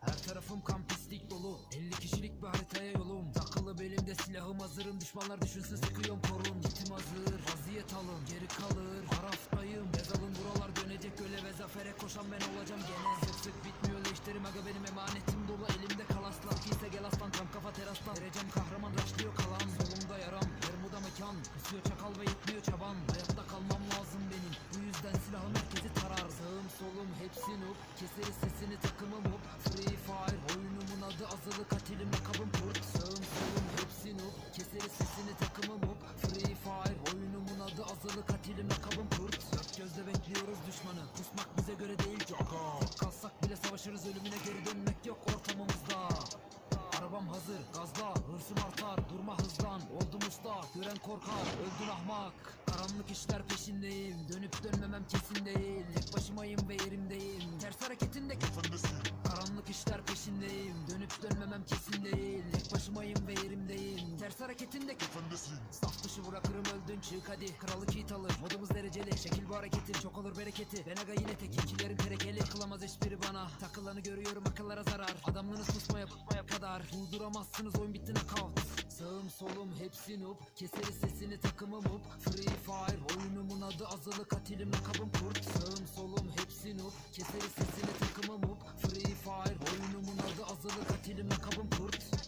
Her tarafım kan pislik dolu. 50 kişilik bir haritaya yolum Belimde silahım hazırım Düşmanlar düşünsün sıkıyorum korun Gitim hazır. Vaziyet alın Geri kalır. Haraftayım Yazalım buralar dönecek öyle ve zafere koşan ben olacağım gene. Sık sık bitmiyor leşlerim aga benim emanetim dolu. Elimde kalaslar Kimse gel aslan tam kafa terastan. Vereceğim kahraman raşlıyor kalan. Solumda gören korkar öldün ahmak. Karanlık işler peşindeyim dönüp dönmemem kesin değil. Tek başımayım ve yerimdeyim. Ters hareketin de Karanlık işler peşindeyim dönüp dönmemem kesin değil. Tek başımayım ve yerimdeyim. Ters hareketin de Saf dışı bırakırım öldün çık hadi. Kralı kit alır modumuz dereceli. Şekil bu hareketin çok olur bereketi. Ben aga yine tek ikilerim terekeli Takılamaz hiçbiri bana. Takılanı görüyorum akıllara zarar. Adamlığınız pusmaya pusmaya kadar. Durduramazsınız oyun bitti knockout Sağım solum hepsi noob. Keseriz sesini takımım hop Free fire oyunumun adı azılı katilim lakabım kurt. Sağım solum hepsi noob. Keseriz sesini takımım hop Free fire oyunumun adı azılı katilim lakabım kurt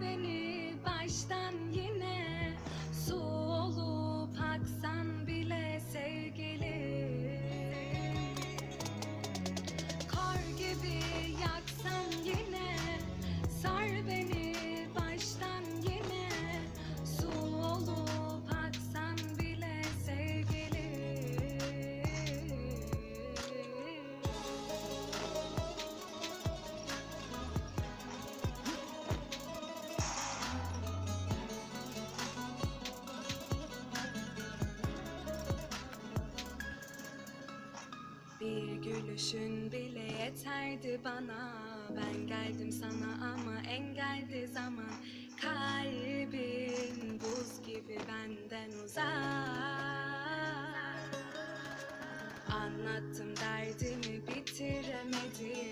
beni baştan gülüşün bile yeterdi bana. Ben geldim sana ama engeldi zaman. Kalbin buz gibi benden uzak. Anlattım derdimi bitiremedim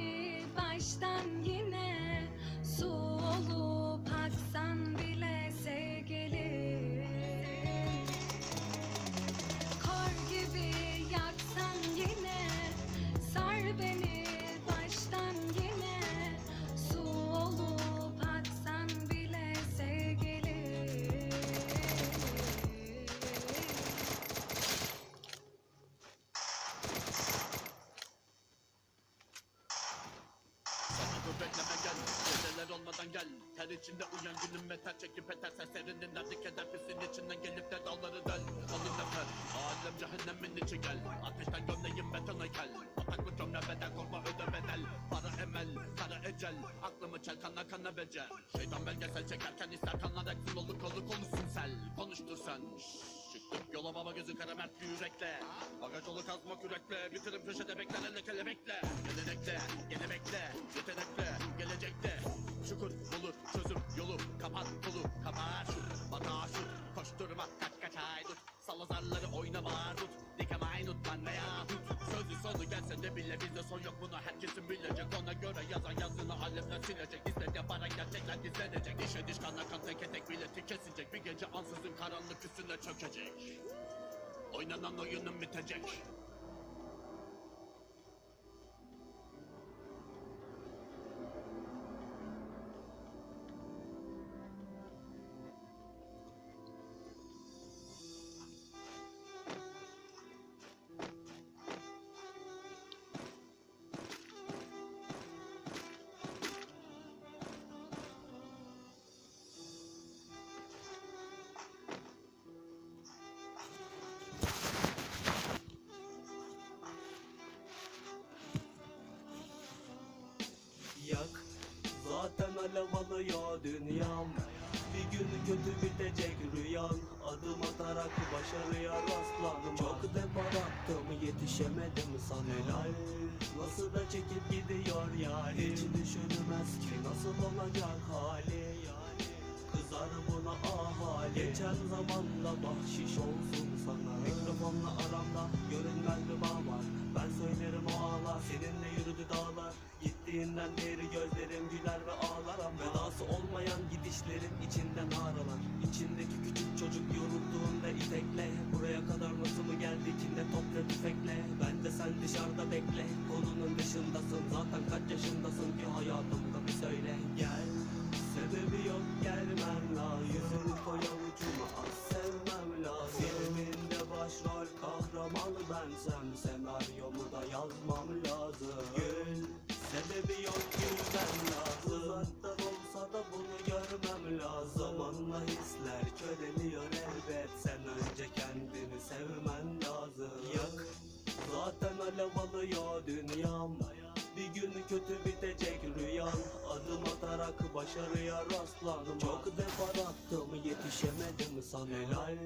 bekleme gel Geceler olmadan gel. Ter içinde uyan günüm metal çekip etersen serinin Nerede keder. Pisin içinden gelip de dalları del. Alın nefer Alem cehennemin içi gel. Ateşten gömleğim betona gel. Ataklı cümle bedel korkma öde bedel. Para emel kara ecel. Aklımı çel kana kana becel. Şeytan belgesel çekerken ister kanlar eksil olur kolu kolu sel. Konuştur sen. Şşş yola baba gözü kara mert bir yürekle. Bagaj yolu kazma kürekle Bitirim köşede beklenenle kelebekle Gelenekle gene bekle Yetenekle gelecekte Çukur bulur çözüm yolu. Kapat kolu kapat. Batağa şut koşturma kaç kaç haydut Salla zarları oyna bağır tut. Dikem aynut lan veya tut. Sözü sonu gelse de bile bizde son yok. Bunu herkesin bilecek. Ona göre yazan yazını alemler silecek. İzle yaparak gerçekler gizlenecek Dişe diş kana kan teke tek bileti kesilecek Bir gece karanlık üstüne çökecek. Oynanan oyunun bitecek alev alıyor dünyam. Bir gün kötü bitecek rüyan Adım atarak başarıya rastladım Çok depar attım yetişemedim sana. Helal. Nasıl da çekip gidiyor yani? Hiç düşünmez ki nasıl olacak hali yani? Kızar buna ahali. Geçen zamanla bahşiş olsun sana. Mikrofonla aramda görünmez bir bağ var. Ben söylerim o ağlar Seninle yürüdü dağlar Gittiğinden beri gözlerim güler ve ağlar. Vedası olmayan gidişlerin içinden ağralar İçindeki küçük çocuk yorulduğunda itekle Buraya kadar nasıl mı geldik? ne top ne tüfekle. Ben de sen dışarıda bekle Konunun dışındasın. Zaten kaç yaşındasın ki hayatımda bir söyle. Gel Sebebi yok gelmem lazım. Yüzünü koy avucuma az sevmem lazım. Filminde başrol kahramanı bensem Senaryomu da yazmam lazım bunu görmem lazım. Zamanla hisler köreliyor elbet. Sen önce kendini sevmen lazım. Yak Zaten alev alıyor dünyam. Bir gün kötü bitecek rüyan Adım atarak başarıya rastladım Çok defar attım yetişemedim sana. Helal.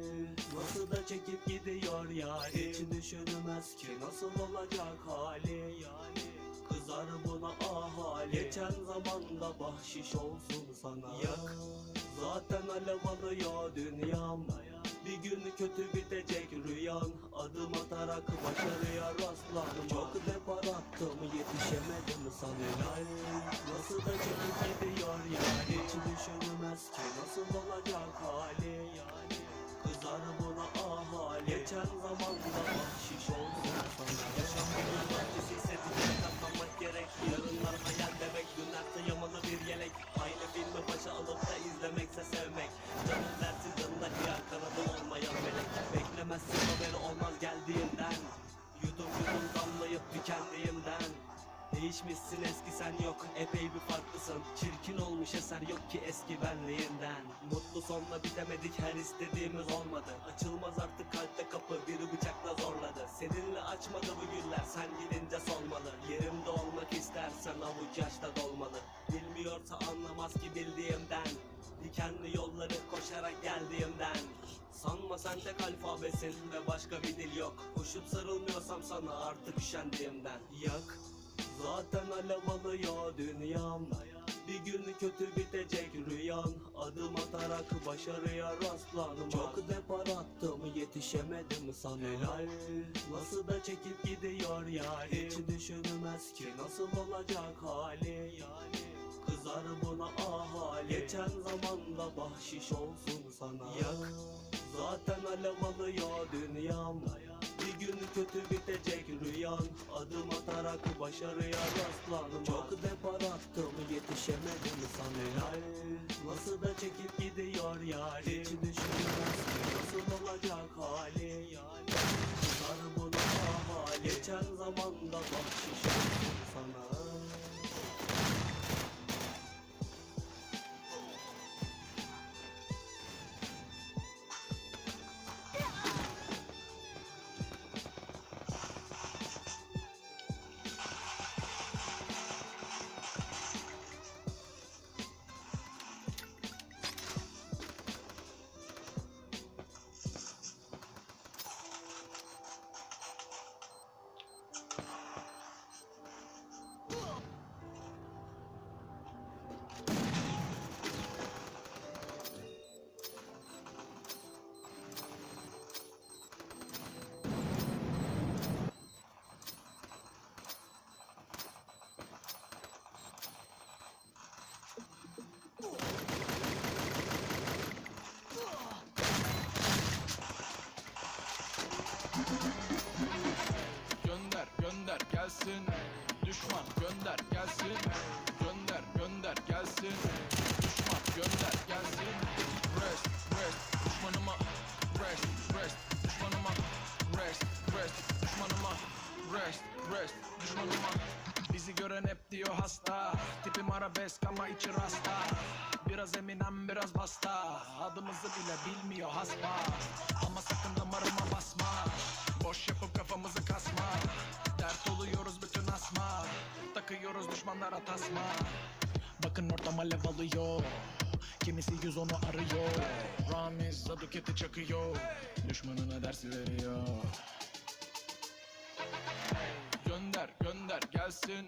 Nasıl da çekip gidiyor yani? Hiç düşünmez ki nasıl olacak hali yani Kızar buna ahali. Geçen zamanda bahşiş olsun sana. Yak. Zaten alev alıyor dünyam. Bir gün kötü bitecek rüyan. Adım atarak başarıya rastladım Çok depar attım yetişemedim helal. Nasıl da çekip gidiyor yani. Hiç düşünmez ki nasıl olacak hali yani. Kızar buna ahali. Geçen zamanda bahşiş olsun sana. Yaşam bir gün Değişmişsin eski sen yok epey bir farklısın. Çirkin olmuş eser yok ki eski benliğinden. Mutlu sonla bitemedik her istediğimiz olmadı. Açılmaz artık kalpte kapı biri bıçakla zorladı. Seninle açmadı bu güller sen gidince solmalı. Yerimde olmak istersen avuç yaşta dolmalı. Bilmiyorsa anlamaz ki bildiğimden. Dikenli yolları koşarak geldiğimden. Sanma sen tek alfabesin ve başka bir dil yok. Koşup sarılmıyorsam sana artık üşendiğimden. Yak Zaten alev alıyor dünyam. Bir gün kötü bitecek rüyan Adım atarak başarıya rastladım Çok depar attım yetişemedim sana. Helal. Nasıl da çekip gidiyor yani Hiç düşünmez ki nasıl olacak hali yani Kızar buna ahali. Geçen zamanda bahşiş olsun sana. Yak. Zaten alev alıyor dünyam. Bir gün kötü bitecek rüyan Adım atarak başarıya rastladım Çok depar attım yetişemedim sana. Helal. Nasıl da çekip gidiyor yani Hiç düşünmez ki nasıl olacak hali. Kızar buna ahali. Geçen zamanda bahşiş olsun sana arabesk ama içi rasta. Biraz Eminem biraz basta. Adımızı bile bilmiyor hasba Ama sakın damarıma basma. Boş yapıp kafamızı kasma. Dert oluyoruz bütün asma. Takıyoruz düşmanlara tasma. Bakın ortam alev alıyor. Kimisi yüz onu arıyor. Ramiz Zaduket'i çakıyor. Düşmanına dersi veriyor. Gönder gönder gelsin